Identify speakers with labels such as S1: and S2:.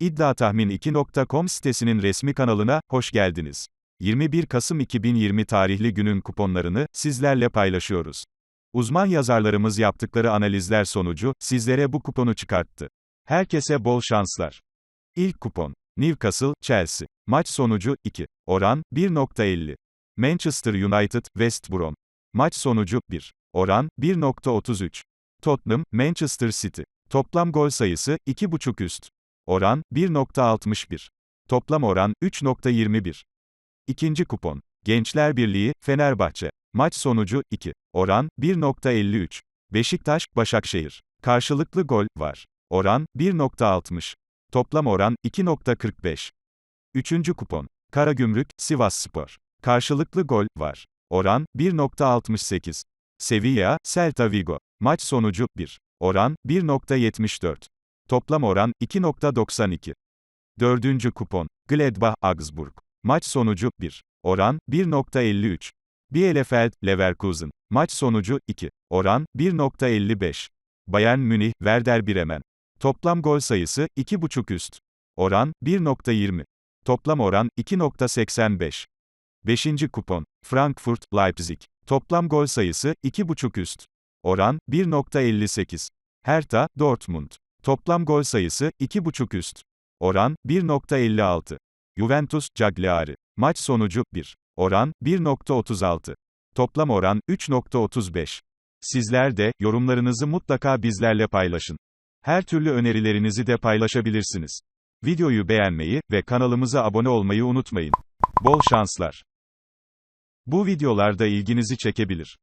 S1: İddiatahmin2.com sitesinin resmi kanalına hoş geldiniz. 21 Kasım 2020 tarihli günün kuponlarını sizlerle paylaşıyoruz. Uzman yazarlarımız yaptıkları analizler sonucu sizlere bu kuponu çıkarttı. Herkese bol şanslar. İlk kupon. Newcastle, Chelsea. Maç sonucu 2. Oran 1.50. Manchester United, West Brom. Maç sonucu 1. Oran 1.33. Tottenham, Manchester City. Toplam gol sayısı 2.5 üst. Oran 1.61. Toplam oran 3.21. İkinci kupon. Gençler Birliği, Fenerbahçe. Maç sonucu 2. Oran 1.53. Beşiktaş, Başakşehir. Karşılıklı gol var. Oran 1.60. Toplam oran 2.45. Üçüncü kupon. Karagümrük, Sivasspor. Karşılıklı gol var. Oran 1.68. Sevilla, Celta Vigo. Maç sonucu 1. Oran 1.74. Toplam oran 2.92. Dördüncü kupon. Gladbach, Augsburg. Maç sonucu 1. Oran 1.53. Bielefeld, Leverkusen. Maç sonucu 2. Oran 1.55. Bayern Münih, Werder Bremen. Toplam gol sayısı 2.5 üst. Oran 1.20. Toplam oran 2.85. Beşinci kupon. Frankfurt, Leipzig. Toplam gol sayısı 2.5 üst. Oran 1.58. Hertha, Dortmund. Toplam gol sayısı 2.5 üst. Oran 1.56. Juventus, Cagliari. Maç sonucu 1. Oran 1.36. Toplam oran 3.35. Sizler de yorumlarınızı mutlaka bizlerle paylaşın. Her türlü önerilerinizi de paylaşabilirsiniz. Videoyu beğenmeyi ve kanalımıza abone olmayı unutmayın. Bol şanslar. Bu videolarda ilginizi çekebilir.